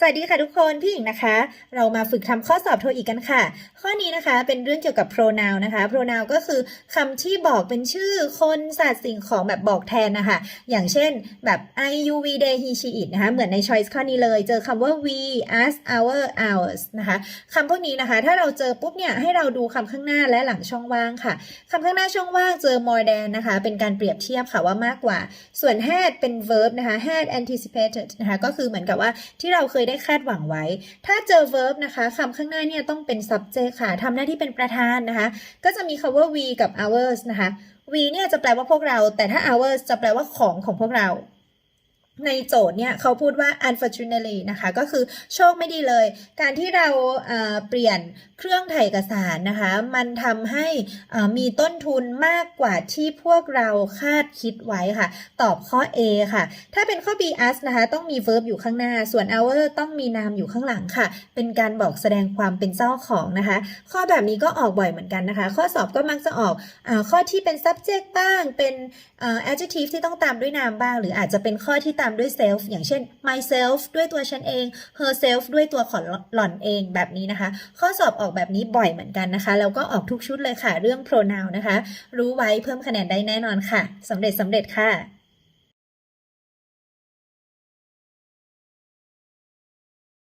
สวัสดีค่ะทุกคนพี่หญิงนะคะ เรามาฝึกทำข้อสอบโทอีกกันค่ะ ข้อนี้นะคะเป็นเรื่องเกี่ยวกับ pronoun นะคะ pronoun ก็คือคำที่บอกเป็นชื่อคนสัตว์สิ่งของแบบบอกแทนนะคะอย่างเช่นแบบ I you we they he she it นะคะเหมือนใน choice ข้อนี้เลย เจอคำว่า we us our ours นะคะคำพวกนี้นะคะ ถ้าเราเจอปุ๊บเนี่ยให้เราดูคำข้างหน้าและหลังช่องว่างค่ะคำข้างหน้าช่องว่างเจอ more than นะคะ เป็นการเปรียบเทียบค่ะว่ามากกว่า ส่วน had เป็น verb นะคะ had anticipated นะคะก็คือเหมือนกับว่าที่เราเคยได้คาดหวังไว้ ถ้าเจอ verb นะคะคำข้างหน้าเนี่ยต้องเป็น subject ค่ะทำหน้าที่เป็นประธานนะคะ ก็จะมีคำว่า we กับ ours นะคะ we เนี่ยจะแปลว่าพวกเรา แต่ถ้า ours จะแปลว่าของของพวกเรา ในโจทย์เนี่ยเขาพูดว่า unfortunately นะคะก็คือโชคไม่ดีเลย การที่เราเปลี่ยนเครื่องถ่ายเอกสารนะคะ มันทำให้มีต้นทุนมากกว่าที่พวกเราคาดคิดไว้ค่ะ ตอบข้อ A ค่ะ ถ้าเป็นข้อ B us นะคะ ต้องมี verb อยู่ข้างหน้า ส่วน our ต้องมีนามอยู่ข้างหลังค่ะ เป็นการบอกแสดงความเป็นเจ้าของนะคะ ข้อแบบนี้ก็ออกบ่อยเหมือนกันนะคะ ข้อสอบก็มักจะออกอข้อที่เป็น subject บ้างเป็น adjective ที่ต้องตามด้วยนามบ้าง หรืออาจจะเป็นข้อที่ตามามด้วย self อย่างเช่น myself ด้วยตัวฉันเอง herself ด้วยตัวของหล่อนเองแบบนี้นะคะ ข้อสอบออกแบบนี้บ่อยเหมือนกันนะคะ แล้วก็ออกทุกชุดเลยค่ะ เรื่อง pronoun นะคะ รู้ไว้เพิ่มคะแนนได้แน่นอนค่ะสำเร็จสำเร็จค่ะ